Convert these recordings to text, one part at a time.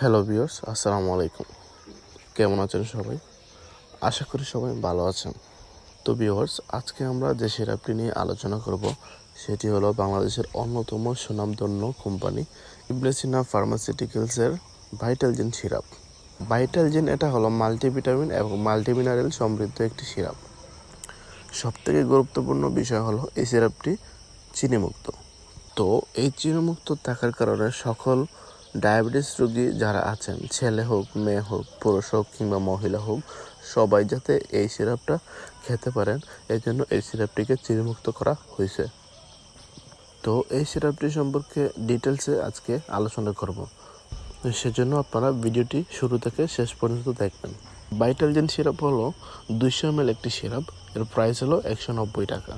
Hello viewers আসসালামু আলাইকুম। কেমন আছেন সবাই? আশা করি সবাই ভালো আছেন। তো ভিউয়ার্স আজকে আমরা যে সিরাপটি নিয়ে আলোচনা করব, সেটি হলো বাংলাদেশের অন্যতম সুনামধন্য কোম্পানি ইবলেসিনা ফার্মাসিউটিক্যালসের ভাইটালজিন সিরাপ। ভাইটালজিন এটা হলো মাল্টিভিটামিন এবং মাল্টিমিনারেল সমৃদ্ধ একটি সিরাপ। সবথেকে গুরুত্বপূর্ণ বিষয় হলো এই সিরাপটি চিনিমুক্ত। তো এই চিনিমুক্ত থাকার কারণে সকল ডায়াবেটিস রোগী যারা আছেন, ছেলে হোক, মেয়ে হোক, পুরুষ হোক কিংবা মহিলা হোক, সবাই যাতে এই সিরাপটা খেতে পারেন। এই জন্য এই সিরাপটিকে চিনিমুক্ত করা হয়েছে। তো এই সিরাপটি সম্পর্কে ডিটেলসে আজকে আলোচনা করব। সেজন্য আপনারা ভিডিওটি শুরু থেকে শেষ পর্যন্ত দেখবেন। ভাইটালজেন সিরাপ হলো দুইশো এম একটি সিরাপ। এর প্রাইস হলো একশো নব্বই টাকা।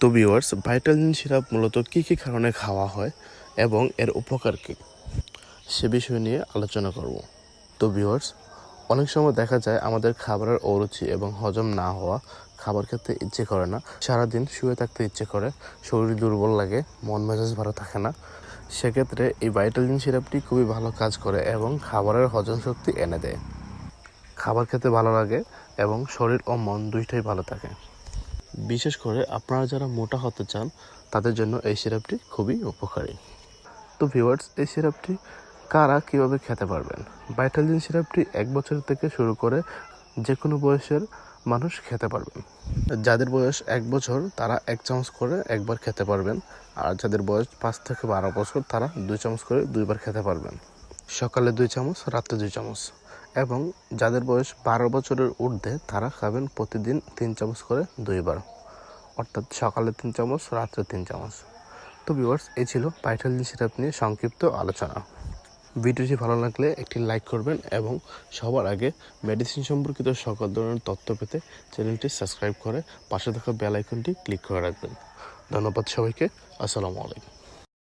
তো ভিউয়ার্স ভাইটালিন সিরাপ মূলত কী কী কারণে খাওয়া হয়? এবং এর উপকার কী? সে বিষয় নিয়ে আলোচনা করব। তো ভিউয়ার্স অনেক সময় দেখা যায় আমাদের খাবারের অরুচি এবং হজম না হওয়া খাবার খেতে ইচ্ছে করে না। সারাদিন শুয়ে থাকতে ইচ্ছে করে, শরীর দুর্বল লাগে, মন মেজাজ ভালো থাকে না। সেক্ষেত্রে এই ভাইটালিন সিরাপটি খুবই ভালো কাজ করে এবং খাবারের হজম শক্তি এনে দেয়। খাবার খেতে ভালো লাগে এবং শরীর ও মন দুইটাই ভালো থাকে। বিশেষ করে আপনারা যারা মোটা হতে চান, তাদের জন্য এই সিরাপটি খুবই উপকারী। তো ভিউয়ার্স এই সিরাপটি কারা কীভাবে খেতে পারবেন? ভাইটালিন সিরাপটি এক বছর থেকে শুরু করে যে কোনো বয়সের মানুষ খেতে পারবেন। যাদের বয়স এক বছর, তারা এক চামচ করে একবার খেতে পারবেন। আর যাদের বয়স পাঁচ থেকে বারো বছর, তারা দুই চামচ করে দুইবার খেতে পারবেন। সকালে দুই চামচ রাতে দুই চামচ। এবং যাদের বয়স বারো বছরের ঊর্ধ্বে, তারা খাবেন প্রতিদিন তিন চামচ করে দুইবার। অর্থাৎ সকালে তিন চামচ, রাত্রে তিন চামচ। তো ভিউয়ার্স এই ছিল পাইটালিন সেটআপ নিয়ে সংক্ষিপ্ত আলোচনা। ভিডিওটি ভালো লাগলে একটি লাইক করবেন এবং সবার আগে মেডিসিন সম্পর্কিত সকল ধরনের তথ্য পেতে চ্যানেলটি সাবস্ক্রাইব করে পাশে থাকা বেল আইকনটি ক্লিক করে রাখবেন। ধন্যবাদ সবাইকে। আসসালামু আলাইকুম।